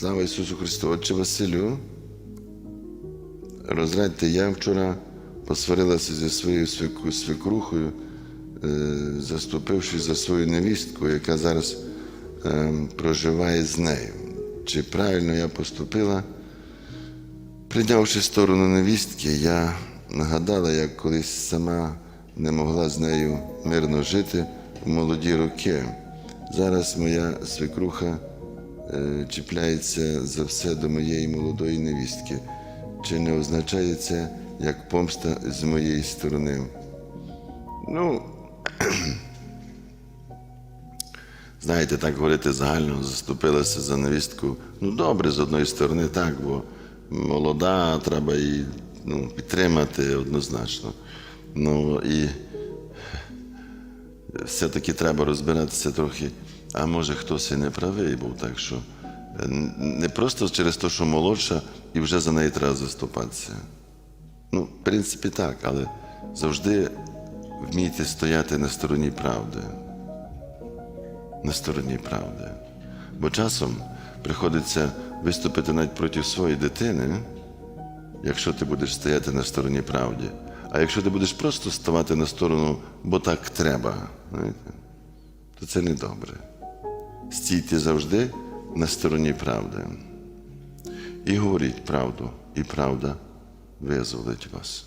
Слава Ісусу Христу! Отче Василю, розрадьте, я вчора посварилася зі своєю свекрухою, е, заступивши за свою невістку, яка зараз е, проживає з нею. Чи правильно я поступила? Прийнявши сторону невістки, я нагадала, як колись сама не могла з нею мирно жити в молоді роки. Зараз моя свекруха чіпляється за все до моєї молодої невістки. Чи не означає це як помста з моєї сторони? Ну, знаєте, так говорити загально, заступилася за невістку. Ну, добре, з одної сторони, так, бо молода, треба її ну, підтримати однозначно. Ну і все-таки треба розбиратися трохи, а може хтось і не правий був, так що е, не просто через те, що молодша, і вже за неї треба заступатися. Ну, в принципі, так, але завжди вмійте стояти на стороні правди. На стороні правди. Бо часом приходиться виступити навіть проти своєї дитини, якщо ти будеш стояти на стороні правди. А якщо ти будеш просто ставати на сторону, бо так треба, знаєте, то це не добре. Стійте завжди на стороні правди. І говоріть правду, і правда визволить вас.